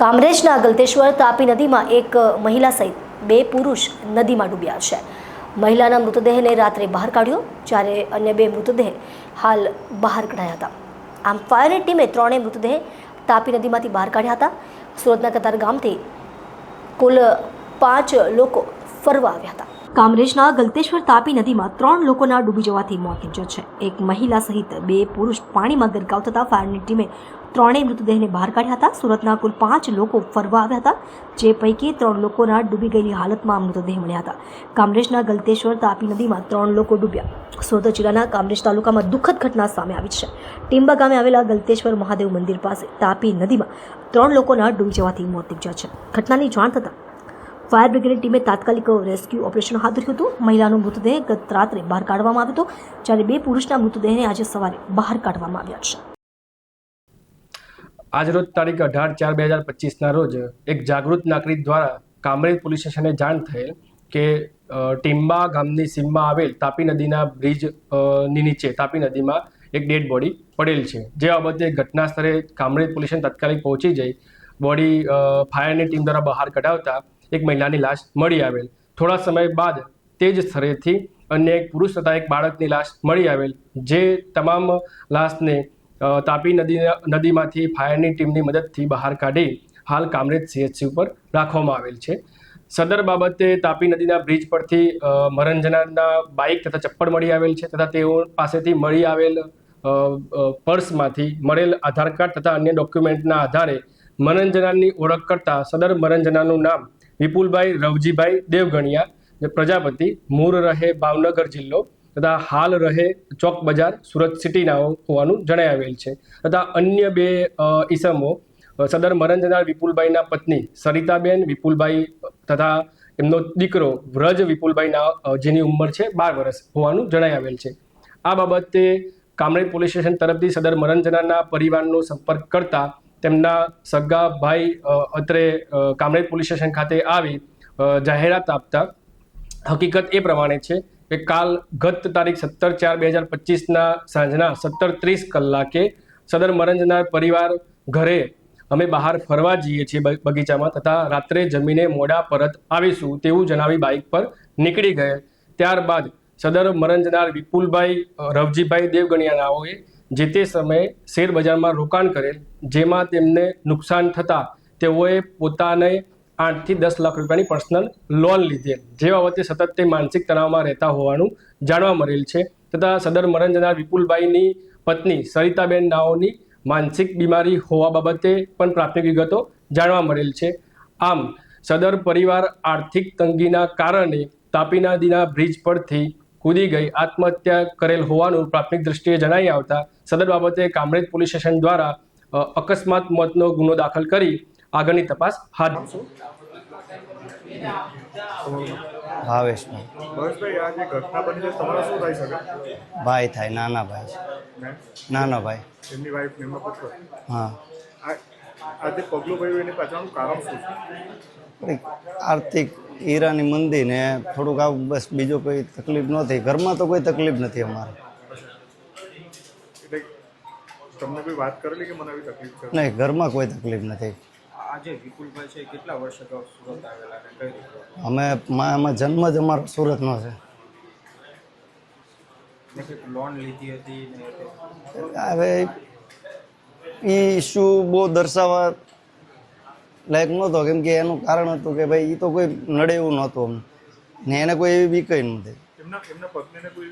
કામરેજના ગલતેશ્વર તાપી નદીમાં એક મહિલા સહિત બે પુરુષ નદીમાં ડૂબ્યા છે. મહિલાના મૃતદેહને રાત્રે બહાર કાઢ્યો, જ્યારે અન્ય બે મૃતદેહ હાલ બહાર કઢાયા હતા. આમ ફાયરની ટીમે ત્રણેય મૃતદેહ તાપી નદીમાંથી બહાર કાઢ્યા હતા. સુરતના કતાર ગામથી કુલ પાંચ લોકો ફરવા આવ્યા હતા. કામરેજના ગલતેશ્વર તાપી નદીમાં ત્રણ લોકોના ડૂબી જવાથી મોત નીપજ્યા છે. એક મહિલા સહિત બે પુરુષ પાણીમાં ગરકાવ થતા ફાયરની ટીમે ત્રણેય મૃતદેહને બહાર કાઢ્યા હતા. સુરતના કુલ પાંચ લોકો ફરવા આવ્યા હતા, જે પૈકી ત્રણ લોકોના ડૂબી ગયેલી હાલતમાં મૃતદેહ મળ્યા હતા. કામરેજના ગલતેશ્વર તાપી નદીમાં ત્રણ લોકો ડૂબ્યા. સુરત જિલ્લાના કામરેજ તાલુકામાં દુઃખદ ઘટના સામે આવી છે. ટીંબા ગામે આવેલા ગલતેશ્વર મહાદેવ મંદિર પાસે તાપી નદીમાં ત્રણ લોકોના ડૂબી જવાથી મોત નીપજ્યા છે. ઘટનાની જાણ થતાં ફાયર બ્રિગેડ ટીમે તાત્કાલિક રેસ્ક્યુ ઓપરેશન હાથ ધર્યું હતું. મહિલાનો મૃતદેહ ગત રાત્રે બહાર કાઢવામાં આવ્યો હતો, જ્યારે બે પુરુષના મૃતદેહને આજે સવારે બહાર કાઢવામાં આવ્યા છે. આજરોજ તારીખ અઢાર ચાર બે હજાર પચીસના રોજ એક જાગૃત નાગરિક દ્વારા કામરેજ પોલીસ સ્ટેશને જાણ થયેલ કે ટીમ્બા ગામની સીમમાં આવેલ તાપી નદીના બ્રિજની નીચે, તાપી નદીમાં એક ડેડ બોડી પડેલ છે. જે બાબતે ઘટના સ્થળે કામરેજ પોલીસ તાત્કાલિક પહોંચી જઈ બોડી ફાયરની ટીમ દ્વારા બહાર કઢાવતા એક મહિલાની લાશ મળી આવેલ. થોડા સમય બાદ તે જ સ્થળેથી અન્ય એક પુરુષ તથા એક બાળકની લાશ મળી આવેલ, જે તમામ લાશને તાપી નદી, નદીમાંથી ફાયરની ટીમની મદદથી બહાર કાઢી હાલ કામરેજ સીએચસી ઉપર રાખવામાં આવેલ છે. સદર બાબતે તાપી નદીના બ્રિજ પરથી મરંજનાના બાઇક તથા ચપ્પલ મળી આવેલ છે તથા તેઓ પાસેથી મળી આવેલ પર્સમાંથી મળેલ આધાર કાર્ડ તથા અન્ય ડોક્યુમેન્ટના આધારે મરંજનાની ઓળખ કરતા સદર મરંજનાનું નામ વિપુલભાઈ, રવજીભાઈ, દેવગણિયા જે પ્રજાપતિ મૂળ રહે ભાવનગર જિલ્લો તથા હાલ રહે ચોક બજાર સુરત સિટીના હોવાનું જણાવેલ છે. તથા અન્ય બે ઈસમો સદર મરંજના વિપુલભાઈના પત્ની સરિતાબેન વિપુલભાઈ તથા એમનો દીકરો વ્રજ વિપુલભાઈના જેની ઉંમર છે બાર વર્ષ હોવાનું જણાવેલ છે. આ બાબતે કામરેજ પોલીસ સ્ટેશન તરફથી સદર મરંજનાના પરિવારનો સંપર્ક કરતા તેમના સગા ભાઈ અત્રે કામરેજ પોલીસ સ્ટેશન ખાતે આવી જાહેરાત આપતા. હકીકત એ પ્રમાણે છે કે કાલ ગત તારીખ સત્તર ચાર બે હજાર પચીસના સાંજના સત્તર ત્રીસ કલાકે સદર મરંજના પરિવાર ઘરે અમે બહાર ફરવા જઈએ છીએ બગીચામાં તથા રાત્રે જમીને મોડા પરત આવીશું તેવું જણાવી બાઇક પર નીકળી ગયે. ત્યારબાદ સદર મરંજનાર વિપુલભાઈ રવજીભાઈ દેવગણિયાનાઓએ જે તે સમયે શેર બજારમાં રોકાણ કરેલ, જેમાં તેમને નુકસાન થતાં તેઓએ પોતાને આઠથી દસ લાખ રૂપિયાની પર્સનલ લોન લીધેલ જે બાબતે સતત તે માનસિક તણાવમાં રહેતા હોવાનું જાણવા મળેલ છે તથા સદર મરંજનાર વિપુલભાઈની પત્ની સરિતાબેન નાઓની માનસિક બીમારી હોવા બાબતે પણ પ્રાથમિક વિગતો જાણવા મળેલ છે. આમ, સદર પરિવાર આર્થિક તંગીના કારણે તાપી નદીના બ્રિજ પરથી કૂદી ગઈ આત્મહત્યા કરેલ હોવાનું પ્રાથમિક દ્રષ્ટિએ જણાઈ આવતા સદર બાબતે કામરેજ પોલીસ સ્ટેશન દ્વારા અકસ્માત મોતનો ગુનો દાખલ કરી આગળની તપાસ હાથ ભાવેશભાઈ બસભાઈ આ જે ઘટના બની છે તમારા શું થઈ શકે ભાઈ થાય નાના ભાઈ નાનો ભાઈ. હા. આ આ પગલું ભર્યું એની પાછળનું કારણ શું છે? આર્થિક હીરાની મંદી ને થોડુંક આવું બસ બીજો કોઈ તકલીફ નથી ઘરમાં તો કોઈ તકલીફ નથી અમારે. તમને કોઈ વાત કરેલી કે મને આવી તકલીફ છે? નહીં ઘરમાં કોઈ તકલીફ નથી. આજે વિપુલભાઈ છે કેટલા વર્ષ અગાઉ સુરત આવેલા અને કઈ રીતે? અમે મા- એમાં જન્મ જ અમારો સુરતનો છે. લોન લીધી હતી હવે એ ઇસ્યુ બહુ દર્શાવવા લાયક નહોતો, કેમ કે એનું કારણ હતું કે ભાઈ એ તો કોઈ નડે એવું નહોતું અમને. ને એને કોઈ એવી બીક નથી